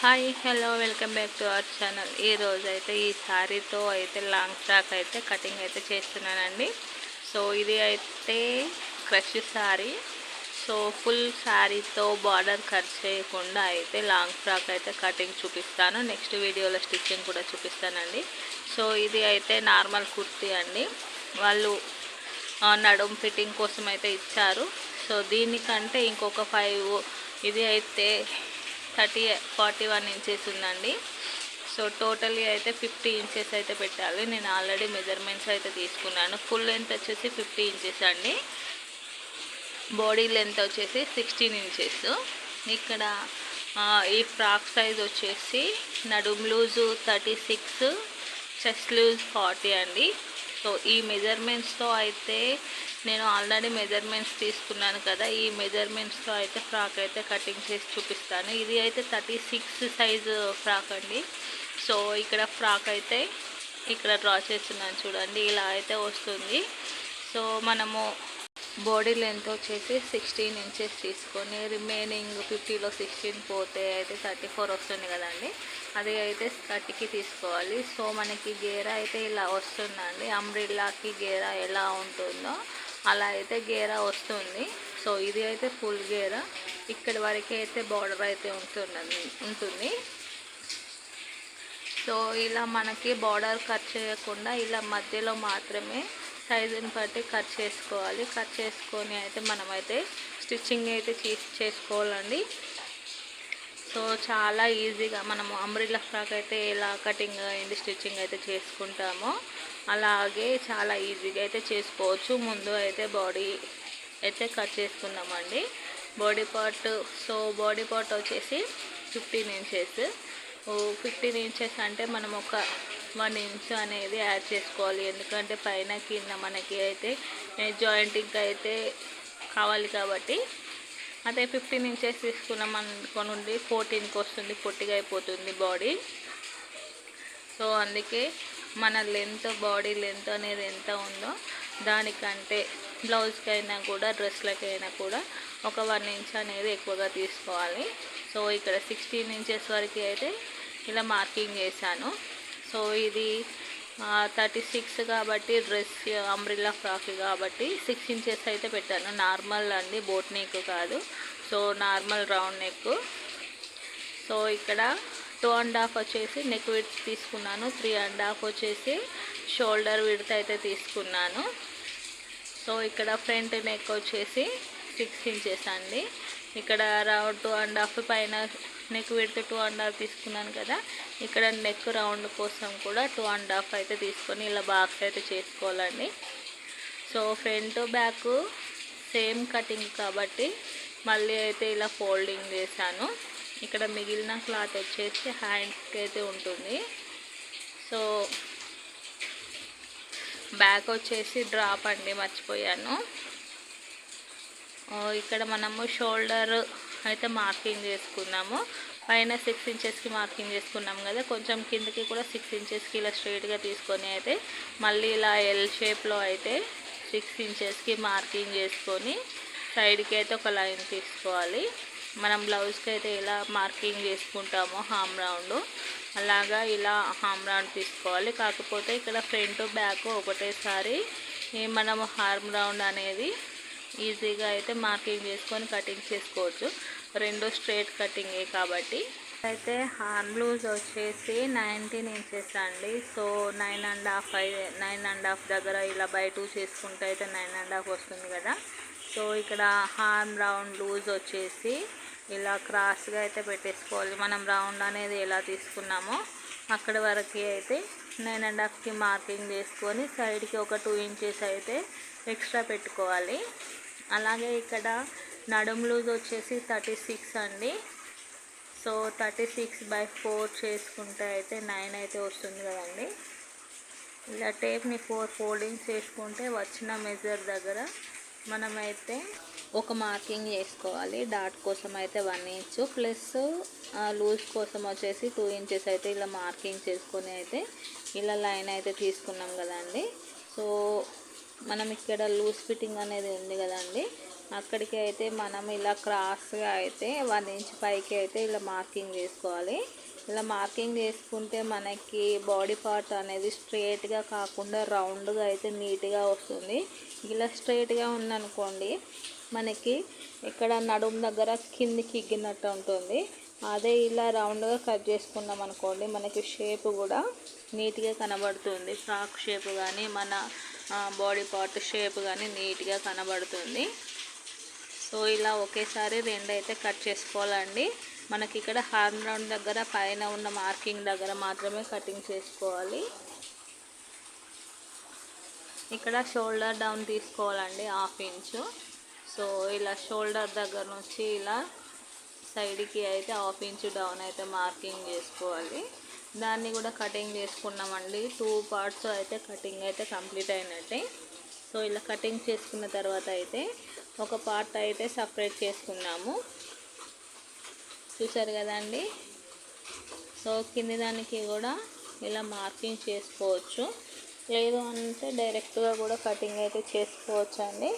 Hi hello welcome back to our channel ఈ అయితే ఈ శారీతో అయితే లాంగ్ ఫ్రాక్ అయితే కటింగ్ అయితే చేస్తున్నానండి. సో ఇది అయితే క్రష్ శారీ సో ఫుల్ శారీతో బార్డర్ కట్ చేయకుండా అయితే లాంగ్ ఫ్రాక్ అయితే కటింగ్ చూపిస్తాను. నెక్స్ట్ వీడియోలో స్టిచ్చింగ్ కూడా చూపిస్తానండి. సో ఇది అయితే నార్మల్ కుర్తీ అండి. వాళ్ళు నడుం ఫిట్టింగ్ కోసం అయితే ఇచ్చారు. సో దీనికంటే ఇంకొక ఫైవ్ ఇది అయితే థర్టీ ఫార్టీ వన్ ఇంచెస్ ఉందండి. సో టోటలీ అయితే ఫిఫ్టీ ఇంచెస్ అయితే పెట్టాలి. నేను ఆల్రెడీ మెజర్మెంట్స్ అయితే తీసుకున్నాను. ఫుల్ లెంత్ వచ్చేసి ఫిఫ్టీ ఇంచెస్ అండి. బాడీ లెంత్ వచ్చేసి సిక్స్టీన్ ఇంచెస్ ఇక్కడ ఈ ఫ్రాక్ సైజ్ వచ్చేసి నడుం loose thirty six chest loose forty అండి. సో ఈ మెజర్మెంట్స్తో అయితే నేను ఆల్రెడీ మెజర్మెంట్స్ తీసుకున్నాను కదా ఈ మెజర్మెంట్స్తో అయితే ఫ్రాక్ అయితే కటింగ్ చేసి చూపిస్తాను. ఇది అయితే థర్టీ సిక్స్ సైజు ఫ్రాక్ అండి. సో ఇక్కడ ఫ్రాక్ అయితే ఇక్కడ డ్రా చేస్తున్నాను చూడండి ఇలా అయితే వస్తుంది. సో మనము బాడీ లెంత్ వచ్చేసి సిక్స్టీన్ ఇంచెస్ తీసుకొని రిమైనింగ్ ఫిఫ్టీలో సిక్స్టీన్ పోతే అయితే థర్టీ ఫోర్ వస్తుంది కదండి. అది అయితే థర్టీకి తీసుకోవాలి. సో మనకి గేరా అయితే ఇలా వస్తుందండి. అంబ్రిల్లాకి గేరా ఎలా ఉంటుందో అలా అయితే గేరా వస్తుంది. సో ఇది అయితే ఫుల్ గేరా. ఇక్కడి వరకు అయితే బార్డర్ అయితే ఉంటుందండి ఉంటుంది. సో ఇలా మనకి బార్డర్ కట్ చేయకుండా ఇలా మధ్యలో మాత్రమే సైజుని బట్టి కట్ చేసుకోవాలి. కట్ చేసుకొని అయితే మనమైతే స్టిచ్చింగ్ అయితే చేసుకోవాలండి. సో చాలా ఈజీగా మనము అంబ్రిల్లా ఫ్రాక్ అయితే ఎలా కటింగ్ అండ్ స్టిచ్చింగ్ అయితే చేసుకుంటామో అలాగే చాలా ఈజీగా అయితే చేసుకోవచ్చు. ముందు అయితే బాడీ అయితే కట్ చేసుకుందామండి. Body part so body part వచ్చేసి ఫిఫ్టీన్ ఇంచెస్. ఫిఫ్టీన్ ఇంచెస్ అంటే మనం ఒక వన్ ఇంచ్ అనేది యాడ్ చేసుకోవాలి. ఎందుకంటే పైన కింద మనకి అయితే జాయింటింగ్ అయితే కావాలి కాబట్టి అదే ఫిఫ్టీన్ ఇంచెస్ తీసుకున్నాం అనుకోనుండి ఫోర్టీన్కి వస్తుంది పొట్టిగా అయిపోతుంది బాడీ. సో అందుకే మన లెంత్ బాడీ లెంత్ అనేది ఎంత ఉందో దానికంటే బ్లౌజ్కి అయినా కూడా డ్రెస్లకైనా కూడా ఒక వన్ ఇంచ్ అనేది ఎక్కువగా తీసుకోవాలి. సో ఇక్కడ సిక్స్టీన్ ఇంచెస్ వరకు అయితే ఇలా మార్కింగ్ చేశాను. సో ఇది థర్టీ సిక్స్ కాబట్టి డ్రెస్ అంబ్రిల్లా ఫ్రాక్ కాబట్టి సిక్స్ ఇంచెస్ అయితే పెట్టాను. నార్మల్ అండి బోట్ నెక్ కాదు. So normal round neck so ఇక్కడ టూ అండ్ హాఫ్ వచ్చేసి నెక్ విడ్త్ తీసుకున్నాను. త్రీ అండ్ హాఫ్ వచ్చేసి షోల్డర్ విడ్త్ అయితే తీసుకున్నాను. సో ఇక్కడ ఫ్రంట్ నెక్ వచ్చేసి సిక్స్ ఇంచెస్ అండి. ఇక్కడ రౌండ్ టూ అండ్ హాఫ్ పైన neck width two and half తీసుకున్నాను కదా ఇక్కడ నెక్ రౌండ్ కోసం కూడా టూ అండ్ హాఫ్ అయితే తీసుకొని ఇలా బాక్స్ అయితే చేసుకోవాలండి. So front back same cutting కాబట్టి మళ్ళీ అయితే ఇలా ఫోల్డింగ్ చేశాను. ఇక్కడ మిగిలిన క్లాత్ వచ్చేసి హ్యాండ్కి అయితే ఉంటుంది. సో బ్యాక్ వచ్చేసి డ్రాప్ అండి మర్చిపోయాను. Oh, ఇక్కడ మనము షోల్డర్ అయితే మార్కింగ్ చేసుకున్నాము. పైన సిక్స్ ఇంచెస్కి మార్కింగ్ చేసుకున్నాం కదా. కొంచెం కిందకి కూడా సిక్స్ ఇంచెస్కి ఇలా స్ట్రైట్గా తీసుకొని అయితే మళ్ళీ ఇలా ఎల్ షేప్లో అయితే సిక్స్ ఇంచెస్కి మార్కింగ్ చేసుకొని సైడ్కి అయితే ఒక లైన్ తీసుకోవాలి. మనం బ్లౌజ్కి అయితే ఎలా మార్కింగ్ చేసుకుంటామో హామ్ రౌండ్ అలాగా ఇలా హామ్ రౌండ్ తీసుకోవాలి. కాకపోతే ఇక్కడ ఫ్రంట్ బ్యాక్ ఒకటేసారి మనం హార్మ్ రౌండ్ అనేది ఈజీగా అయితే మార్కింగ్ చేసుకొని కటింగ్ చేసుకోవచ్చు. రెండు స్ట్రేట్ కటింగే కాబట్టి. అయితే హార్మ్ లూజ్ వచ్చేసి నైన్టీన్ ఇంచెస్ అండి. So nine and half nine and half దగ్గర ఇలా బై టూ చేసుకుంటే అయితే నైన్ అండ్ హాఫ్ వస్తుంది కదా. సో ఇక్కడ హార్మ్ రౌండ్ లూజ్ వచ్చేసి ఇలా క్రాస్గా అయితే పెట్టేసుకోవాలి. మనం రౌండ్ అనేది ఎలా తీసుకున్నామో అక్కడ వరకు అయితే నైన్ అండ్ హాఫ్కి మార్కింగ్ చేసుకొని సైడ్కి ఒక టూ ఇంచెస్ అయితే ఎక్స్ట్రా పెట్టుకోవాలి. అలాగే ఇక్కడ నడుం లూజ్ వచ్చేసి థర్టీ సిక్స్ అండి. So thirty six by four చేసుకుంటే అయితే నైన్ అయితే వస్తుంది కదండి. ఇలా టేప్ని ఫోర్ ఫోల్డింగ్స్ చేసుకుంటే వచ్చిన మెజర్ దగ్గర మనమైతే ఒక మార్కింగ్ చేసుకోవాలి. డాట్ కోసం అయితే వన్ ఇంచ్ ప్లస్ లూజ్ కోసం వచ్చేసి టూ ఇంచెస్ అయితే ఇలా మార్కింగ్ చేసుకొని అయితే ఇలా లైన్ అయితే తీసుకున్నాం కదండి. సో మనం ఇక్కడ లూజ్ ఫిట్టింగ్ అనేది ఉంది కదండి. అక్కడికి అయితే మనం ఇలా క్రాస్గా అయితే వన్ ఇంచ్ పైకి అయితే ఇలా మార్కింగ్ వేసుకోవాలి ఇలా మార్కింగ్ చేసుకుంటే మనకి బాడీ పార్ట్ అనేది స్ట్రేట్గా కాకుండా రౌండ్గా అయితే నీట్గా వస్తుంది. ఇలా స్ట్రేట్గా ఉందనుకోండి మనకి ఇక్కడ నడుము దగ్గర కిందికి ఇగ్గినట్టు ఉంటుంది. అదే ఇలా రౌండ్గా కట్ చేసుకున్నాం అనుకోండి మనకి షేప్ కూడా నీట్గా కనబడుతుంది. ఫ్రాక్ షేప్ కానీ మన బాడీ పార్ట్ షేప్ కానీ నీట్గా కనబడుతుంది. సో ఇలా ఒకేసారి రెండు అయితే కట్ చేసుకోవాలండి. మనకి ఇక్కడ హార్మ్ రౌండ్ దగ్గర పైన ఉన్న మార్కింగ్ దగ్గర మాత్రమే కటింగ్ చేసుకోవాలి. ఇక్కడ షోల్డర్ డౌన్ తీసుకోవాలండి హాఫ్ ఇంచు సో ఇలా షోల్డర్ దగ్గర నుంచి ఇలా సైడ్కి అయితే హాఫ్ ఇంచు డౌన్ అయితే మార్కింగ్ చేసుకోవాలి. దాన్ని కూడా కటింగ్ చేసుకున్నామండి. టూ పార్ట్స్ అయితే కటింగ్ అయితే కంప్లీట్ అయినట్టే. సో ఇలా కటింగ్ చేసుకున్న తర్వాత అయితే ఒక పార్ట్ అయితే సపరేట్ చేసుకున్నాము. చూసారు కదండి సో కింది దానికి కూడా ఇలా మార్కింగ్ చేసుకోవచ్చు. లేదు అంటే డైరెక్ట్గా కూడా కటింగ్ అయితే చేసుకోవచ్చు అండి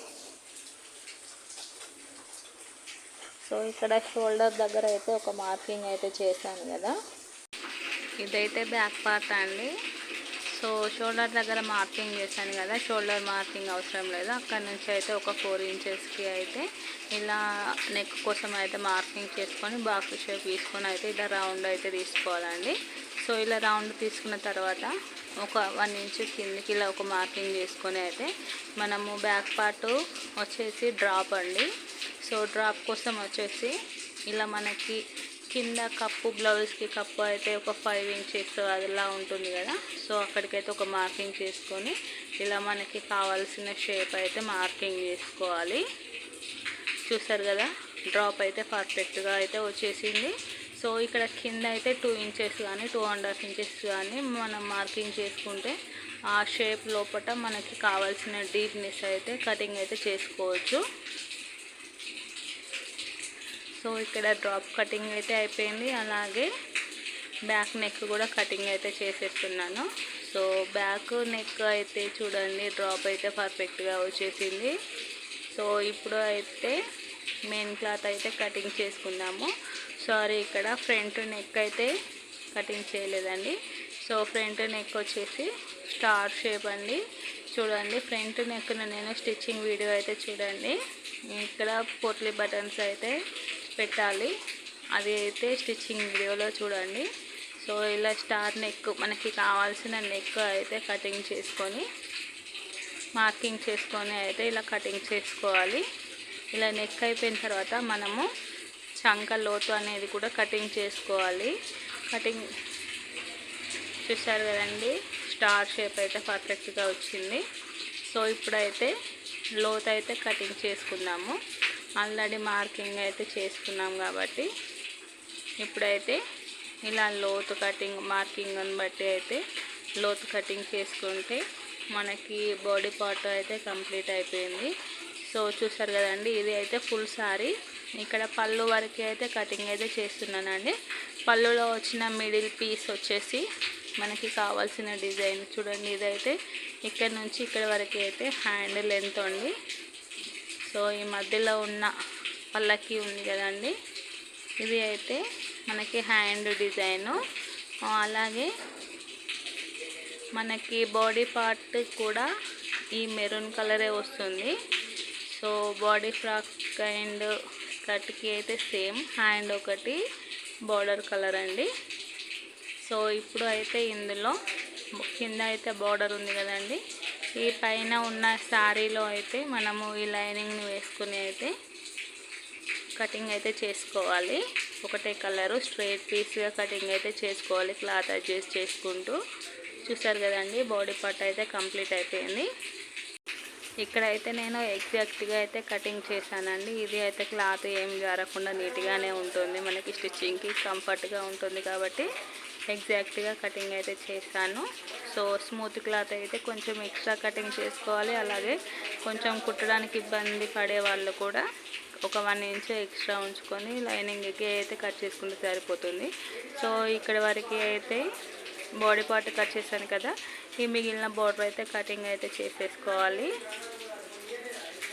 సో ఇక్కడ షోల్డర్ దగ్గర అయితే ఒక మార్కింగ్ అయితే చేశాను కదా. ఇదైతే బ్యాక్ పార్ట్ అండి. సో షోల్డర్ దగ్గర మార్కింగ్ చేశాను కదా షోల్డర్ మార్కింగ్ అవసరం లేదు. అక్కడ నుంచి అయితే ఒక ఫోర్ ఇంచెస్కి అయితే ఇలా నెక్ కోసం అయితే మార్కింగ్ చేసుకొని బాక్స్ షేప్ తీసుకొని అయితే ఇలా రౌండ్ అయితే తీసుకోవాలండి. సో ఇలా రౌండ్ తీసుకున్న తర్వాత ఒక వన్ ఇంచ్ కిందికి ఇలా ఒక మార్కింగ్ చేసుకొని అయితే మనము బ్యాక్ పార్ట్ వచ్చేసి డ్రాప్ అండి. సో డ్రాప్ కోసం వచ్చేసి ఇలా మనకి కింద కప్పు బ్లౌజ్కి కప్పు అయితే ఒక ఫైవ్ ఇంచెస్ అదిలా ఉంటుంది కదా. సో అక్కడికైతే ఒక మార్కింగ్ చేసుకొని ఇలా మనకి కావాల్సిన షేప్ అయితే మార్కింగ్ చేసుకోవాలి. చూసారు కదా? డ్రాప్ అయితే పర్ఫెక్ట్గా అయితే వచ్చేసింది. సో ఇక్కడ కింద అయితే టూ ఇంచెస్ కానీ టూ అండ్ హాఫ్ ఇంచెస్ కానీ మనం మార్కింగ్ చేసుకుంటే ఆ షేప్ లోపల మనకి కావాల్సిన డీప్నెస్ అయితే కటింగ్ అయితే చేసుకోవచ్చు. సో ఇక్కడ డ్రాప్ కటింగ్ అయితే అయిపోయింది. అలాగే బ్యాక్ నెక్ కూడా కటింగ్ అయితే చేసేస్తున్నాను. సో బ్యాక్ నెక్ అయితే చూడండి డ్రాప్ అయితే పర్ఫెక్ట్గా వచ్చేసింది. సో ఇప్పుడు అయితే మెయిన్ క్లాత్ అయితే కటింగ్ చేసుకుందాము. సారీ ఇక్కడ ఫ్రంట్ నెక్ అయితే కటింగ్ చేయలేదండి. సో ఫ్రంట్ నెక్ వచ్చేసి స్టార్ షేప్ అండి. చూడండి ఫ్రంట్ నెక్ను నేను స్టిచ్చింగ్ వీడియో అయితే చూడండి. ఇక్కడ పోట్లీ బటన్స్ అయితే పెట్టాలి. అది అయితే స్టిచ్చింగ్ వీడియోలో చూడండి. సో ఇలా స్టార్ నెక్ మనకి కావాల్సిన నెక్ అయితే కటింగ్ చేసుకొని మార్కింగ్ చేసుకొని అయితే ఇలా కటింగ్ చేసుకోవాలి. ఇలా నెక్ అయిపోయిన తర్వాత మనము చంక లోతు అనేది కూడా కటింగ్ చేసుకోవాలి. కటింగ్ చూసారు కదండి? స్టార్ షేప్ అయితే పర్ఫెక్ట్గా వచ్చింది. సో ఇప్పుడైతే లోతు అయితే కటింగ్ చేసుకుందాము. ఆల్రెడీ మార్కింగ్ అయితే చేసుకున్నాం కాబట్టి ఇప్పుడైతే ఇలా లోతు కటింగ్ మార్కింగ్ని బట్టి అయితే లోతు కటింగ్ చేసుకుంటే మనకి బాడీ పార్ట్ అయితే కంప్లీట్ అయిపోయింది. సో చూసారు కదండి ఇది అయితే ఫుల్ సారీ. ఇక్కడ పళ్ళు వరకు అయితే కటింగ్ అయితే చేస్తున్నానండి. పళ్ళులో వచ్చిన మిడిల్ పీస్ వచ్చేసి మనకి కావాల్సిన డిజైన్ చూడండి ఇదైతే ఇక్కడ నుంచి ఇక్కడ వరకు అయితే హ్యాండ్ లెంత్ అండి. సో ఈ మధ్యలో ఉన్న పళ్ళకి ఉంది కదండి. ఇది అయితే మనకి హ్యాండ్ డిజైను. అలాగే మనకి బాడీ పార్ట్ కూడా ఈ మెరూన్ కలరే వస్తుంది. సో బాడీ ఫ్రాక్ అండ్ స్కర్ట్కి అయితే సేమ్. హ్యాండ్ ఒకటి బార్డర్ కలర్ అండి. సో ఇప్పుడు అయితే ఇందులో కింద అయితే బార్డర్ ఉంది కదండి. ఈ పైన ఉన్న శారీలో అయితే మనము ఈ లైనింగ్ని వేసుకుని అయితే కటింగ్ అయితే చేసుకోవాలి. ఒకటే కలరు స్ట్రైట్ పీస్గా కటింగ్ అయితే చేసుకోవాలి. క్లాత్ అడ్జస్ట్ చేసుకుంటూ. చూసారు కదండి బాడీ పార్ట్ అయితే కంప్లీట్ అయిపోయింది. ఇక్కడైతే నేను ఎగ్జాక్ట్గా అయితే కటింగ్ చేశానండి. ఇది అయితే క్లాత్ ఏం జారకుండా నీట్గానే ఉంటుంది. మనకి స్టిచ్చింగ్కి కంఫర్ట్గా ఉంటుంది కాబట్టి ఎగ్జాక్ట్గా కటింగ్ అయితే చేశాను. సో స్మూత్ క్లాత్ అయితే కొంచెం ఎక్స్ట్రా కటింగ్ చేసుకోవాలి. అలాగే కొంచెం కుట్టడానికి ఇబ్బంది పడే వాళ్ళు కూడా ఒక వన్ ఇంచ్ ఎక్స్ట్రా ఉంచుకొని లైనింగ్కి అయితే కట్ చేసుకుంటే సరిపోతుంది. సో ఇక్కడ వరకు అయితే బాడీ పార్ట్ కట్ చేశాను కదా ఈ మిగిలిన బోర్డర్ అయితే కటింగ్ అయితే చేసేసుకోవాలి.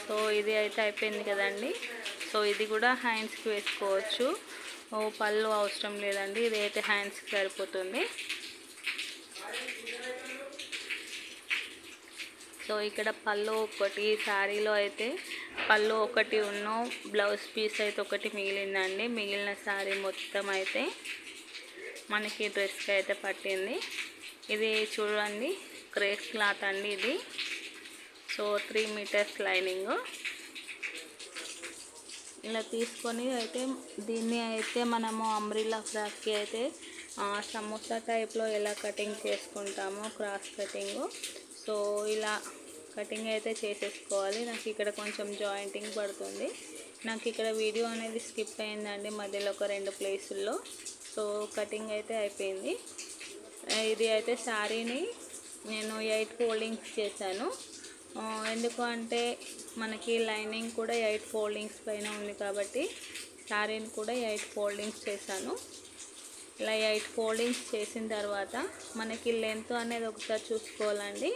సో ఇది అయితే అయిపోయింది కదండి. సో ఇది కూడా హ్యాండ్స్కి వేసుకోవచ్చు. ఓ పళ్ళు అవసరం లేదండి ఇది అయితే హ్యాండ్స్కి సరిపోతుంది. సో ఇక్కడ పళ్ళు ఒకటి శారీలో అయితే పళ్ళు ఒకటి ఉన్న బ్లౌజ్ పీస్ అయితే ఒకటి మిగిలిందండి. మిగిలిన శారీ మొత్తం అయితే మనకి డ్రెస్కి అయితే పట్టింది. ఇది చూడండి క్రేప్ క్లాత్ అండి ఇది. సో త్రీ మీటర్స్ లైనింగ్ ఇలా తీసుకొని అయితే దీన్ని అయితే మనము అంబ్రిల్లా ఫ్రాక్కి అయితే సమోసా టైప్లో ఎలా కటింగ్ చేసుకుంటామో క్రాస్ కటింగ్. సో ఇలా కటింగ్ అయితే చేసేసుకోవాలి. నాకు ఇక్కడ కొంచెం జాయింటింగ్ పడుతుంది. నాకు ఇక్కడ వీడియో అనేది స్కిప్ అయిందండి మధ్యలో ఒక రెండు ప్లేసుల్లో. సో కటింగ్ అయితే అయిపోయింది. ఇది అయితే శారీని నేను ఎయిట్ ఫోల్డింగ్స్ చేశాను. ఎందుకు అంటే మనకి లైనింగ్ కూడా ఎయిట్ ఫోల్డింగ్స్ పైన ఉంది కాబట్టి శారీని కూడా ఎయిట్ ఫోల్డింగ్స్ చేశాను. ఇలా ఎయిట్ ఫోల్డింగ్స్ చేసిన తర్వాత మనకి లెంత్ అనేది ఒకసారి చూసుకోవాలండి.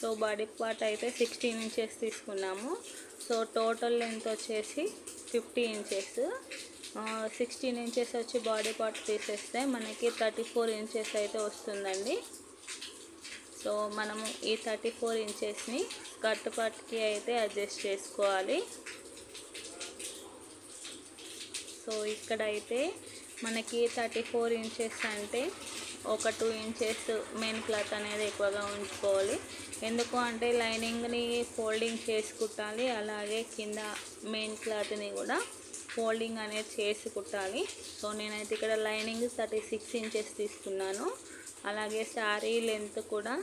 సో బాడీ పార్ట్ అయితే సిక్స్టీన్ ఇంచెస్ తీసుకున్నాము. సో టోటల్ లెంత్ వచ్చేసి ఫిఫ్టీ ఇంచెస్. సిక్స్టీన్ ఇంచెస్ వచ్చి బాడీ పార్ట్ తీసేస్తే మనకి థర్టీ ఫోర్ ఇంచెస్ అయితే వస్తుందండి. సో మనము ఈ థర్టీ ఫోర్ ఇంచెస్ని స్కర్ట్ పార్ట్కి అయితే అడ్జస్ట్ చేసుకోవాలి. సో ఇక్కడైతే మనకి థర్టీ ఫోర్ ఇంచెస్ అంటే ఒక టూ ఇంచెస్ మెయిన్ క్లాత్ అనేది ఎక్కువగా ఉంచుకోవాలి. ఎందుకు అంటే లైనింగ్ని ఫోల్డింగ్ చేసి కుట్టాలి అలాగే కింద మెయిన్ క్లాత్ని కూడా ఫోల్డింగ్ అనేది చేసి కుట్టాలి సో నేనైతే ఇక్కడ లైనింగ్ థర్టీ సిక్స్ ఇంచెస్ తీసుకున్నాను. అలాగే శారీ లెంత్ కూడా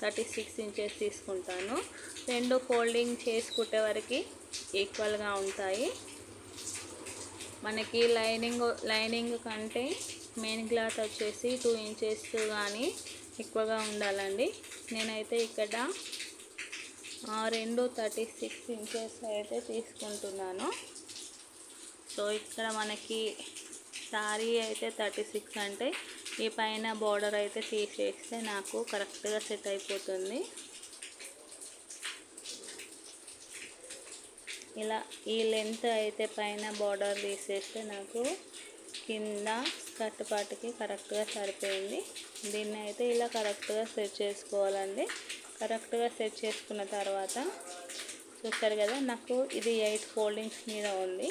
థర్టీ సిక్స్ ఇంచెస్ తీసుకుంటాను. రెండు ఫోల్డింగ్ చేసుకుంటే వరకు ఈక్వల్గా ఉంటాయి. మనకి లైనింగ్ లైనింగ్ కంటే మెయిన్ క్లాత్ వచ్చేసి టూ ఇంచెస్ కానీ ఎక్కువగా ఉండాలండి. నేనైతే ఇక్కడ రెండు థర్టీ సిక్స్ ఇంచెస్ అయితే తీసుకుంటున్నాను. సో ఇక్కడ మనకి శారీ అయితే థర్టీ సిక్స్ అంటే ఈ పైన బార్డర్ అయితే తీసేస్తే నాకు కరెక్ట్గా సెట్ అయిపోతుంది. ఇలా ఈ లెంత్ అయితే పైన బార్డర్ తీసేస్తే నాకు కింద స్కర్ట్ కరెక్ట్గా సరిపోయింది. దీన్ని అయితే ఇలా కరెక్ట్గా సెట్ చేసుకోవాలండి. కరెక్ట్గా సెట్ చేసుకున్న తర్వాత చూస్తారు కదా నాకు ఇది ఎయిట్ ఫోల్డింగ్స్ మీద ఉంది.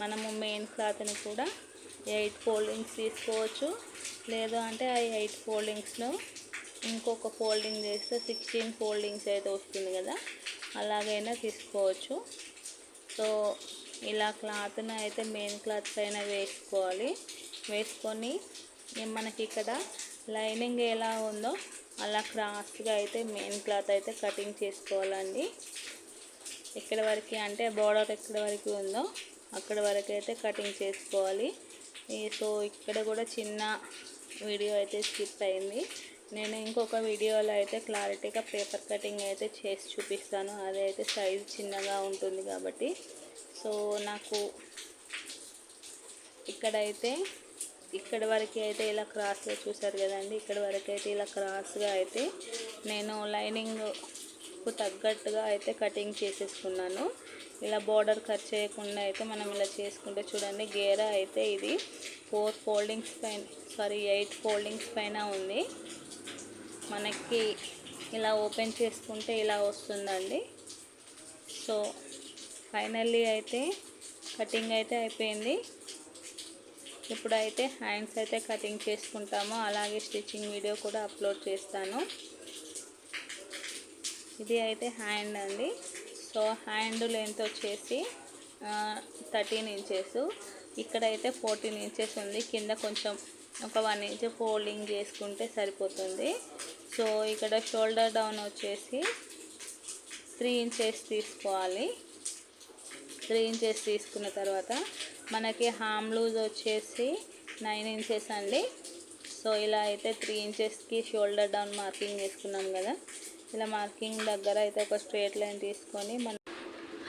మనము మెయిన్ క్లాత్ని కూడా ఎయిట్ ఫోల్డింగ్స్ తీసుకోవచ్చు. లేదు అంటే ఆ ఎయిట్ ఫోల్డింగ్స్లో ఇంకొక ఫోల్డింగ్ చేస్తే సిక్స్టీన్ ఫోల్డింగ్స్ అయితే వస్తుంది కదా. అలాగైనా తీసుకోవచ్చు. సో ఇలా క్లాత్ని అయితే మెయిన్ క్లాత్ పైన వేసుకోవాలి. వేసుకొని మనకి ఇక్కడ లైనింగ్ ఎలా ఉందో అలా క్రాస్గా అయితే మెయిన్ క్లాత్ అయితే కటింగ్ చేసుకోవాలండి. ఎక్కడ వరకు అంటే బార్డర్ ఎక్కడ వరకు ఉందో అక్కడ వరకు అయితే కటింగ్ చేసుకోవాలి. సో ఇక్కడ కూడా చిన్న వీడియో అయితే స్కిప్ అయింది. నేను ఇంకొక వీడియోలో అయితే క్లారిటీగా పేపర్ కటింగ్ అయితే చేసి చూపిస్తాను. అదైతే సైజ్ చిన్నగా ఉంటుంది కాబట్టి. సో నాకు ఇక్కడైతే ఇక్కడ వరకు అయితే ఇలా క్రాస్గా చూసారు కదండి. ఇక్కడ వరకు అయితే ఇలా క్రాస్గా అయితే నేను లైనింగ్కు తగ్గట్టుగా అయితే కటింగ్ చేసేసుకున్నాను. ఇలా బార్డర్ కట్ చేయకుండా అయితే మనం ఇలా చేసుకుంటే చూడండి గేరా అయితే ఇది ఫోర్ ఫోల్డింగ్స్ పైన సారీ ఎయిట్ ఫోల్డింగ్స్ పైన ఉంది. మనకి ఇలా ఓపెన్ చేసుకుంటే ఇలా వస్తుందండి. సో ఫైనల్లీ అయితే కటింగ్ అయితే అయిపోయింది. ఇప్పుడైతే హ్యాండ్స్ అయితే కటింగ్ చేసుకుంటాము. అలాగే స్టిచ్చింగ్ వీడియో కూడా అప్లోడ్ చేస్తాను. ఇది అయితే హ్యాండ్ అండి. సో హ్యాండ్ లెంత్ వచ్చేసి థర్టీన్ ఇంచెస్. ఇక్కడైతే ఫోర్టీన్ ఇంచెస్ ఉంది. కింద కొంచెం ఒక వన్ ఇంచ్ ఫోల్డింగ్ చేసుకుంటే సరిపోతుంది. సో ఇక్కడ షోల్డర్ డౌన్ వచ్చేసి త్రీ ఇంచెస్ తీసుకోవాలి. త్రీ ఇంచెస్ తీసుకున్న తర్వాత మనకి హామ్ లూజ్ వచ్చేసి నైన్ ఇంచెస్ అండి. సో ఇలా అయితే త్రీ ఇంచెస్కి షోల్డర్ డౌన్ మార్కింగ్ చేసుకున్నాం కదా. ఇలా మార్కింగ్ దగ్గర అయితే ఒక స్ట్రేట్ లైన్ తీసుకొని మనం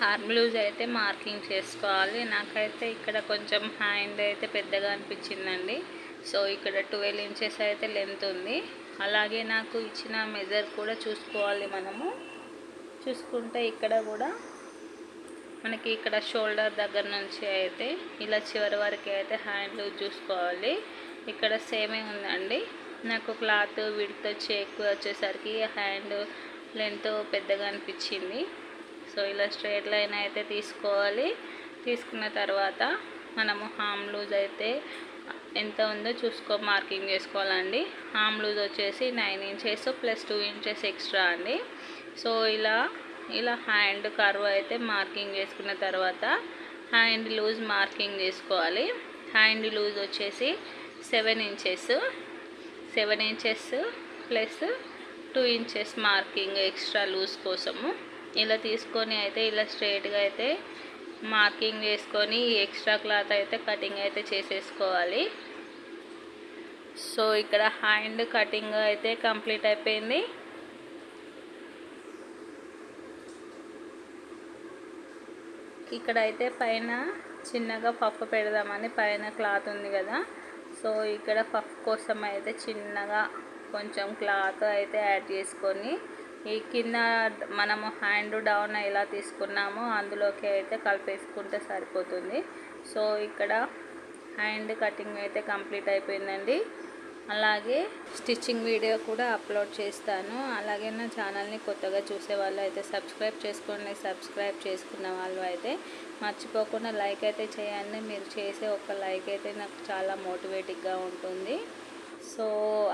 హార్మ్ లూజ్ అయితే మార్కింగ్ చేసుకోవాలి. నాకైతే ఇక్కడ కొంచెం హ్యాండ్ అయితే పెద్దగా అనిపించిందండి. సో ఇక్కడ ట్వెల్వ్ ఇంచెస్ అయితే లెంత్ ఉంది. అలాగే నాకు ఇచ్చిన మెజర్ కూడా చూసుకోవాలి మనము. చూసుకుంటే ఇక్కడ కూడా మనకి ఇక్కడ షోల్డర్ దగ్గర నుంచి అయితే ఇలా చివరి వరకు అయితే హ్యాండ్ లూజ్ చూసుకోవాలి. ఇక్కడ సేమే ఉందండి. నాకు క్లాత్ విడత వచ్చి ఎక్కువ వచ్చేసరికి హ్యాండ్ లెంత్ పెద్దగా అనిపించింది. సో ఇలా స్ట్రైట్ లైన్ అయితే తీసుకోవాలి. తీసుకున్న తర్వాత మనము హామ్ లూజ్ అయితే ఎంత ఉందో చూసుకో మార్కింగ్ చేసుకోవాలండి. హామ్ లూజ్ వచ్చేసి nine inches plus two inches extra అండి. సో ఇలా ఇలా హ్యాండ్ కర్వ్ అయితే మార్కింగ్ చేసుకున్న తర్వాత హ్యాండ్ లూజ్ మార్కింగ్ చేసుకోవాలి. హ్యాండ్ లూజ్ వచ్చేసి seven inches seven inches plus two inches marking extra loose కోసము. ఇలా తీసుకొని అయితే ఇలా స్ట్రైట్గా అయితే మార్కింగ్ వేసుకొని ఎక్స్ట్రా క్లాత్ అయితే కటింగ్ అయితే చేసేసుకోవాలి. సో ఇక్కడ హ్యాండ్ కటింగ్ అయితే కంప్లీట్ అయిపోయింది. ఇక్కడ అయితే పైన చిన్నగా పప్పు పెడదామని పైన క్లాత్ ఉంది కదా. సో ఇక్కడ పఫ్ కోసం అయితే చిన్నగా కొంచెం క్లాత్ అయితే యాడ్ చేసుకొని ఈ కింద మనము హ్యాండ్ డౌన్ ఎలా తీసుకున్నామో అందులోకి అయితే కలిపేసుకుంటే సరిపోతుంది. సో ఇక్కడ హ్యాండ్ కటింగ్ అయితే కంప్లీట్ అయిపోయిందండి. అలాగే స్టిచ్చింగ్ వీడియో కూడా అప్లోడ్ చేస్తాను. అలాగే నా ఛానల్ని కొత్తగా చూసే వాళ్ళు అయితే సబ్స్క్రైబ్ చేసుకోండి. సబ్స్క్రైబ్ చేసుకున్న వాళ్ళు అయితే మర్చిపోకుండా లైక్ అయితే చేయండి. మీరు చేసే ఒక లైక్ అయితే నాకు చాలా మోటివేటివ్గా ఉంటుంది. సో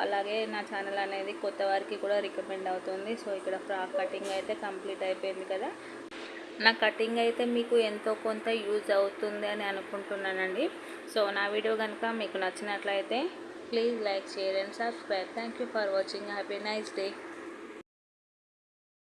అలాగే నా ఛానల్ అనేది కొత్త వారికి కూడా రికమెండ్ అవుతుంది. సో ఇక్కడ ఫ్రాక్ కటింగ్ అయితే కంప్లీట్ అయిపోయింది కదా. నా కటింగ్ అయితే మీకు ఎంతో కొంత యూజ్ అవుతుంది అని అనుకుంటున్నానండి. సో నా వీడియో కనుక మీకు నచ్చినట్లయితే Please like, share and subscribe. Thank you for watching. Have a nice day.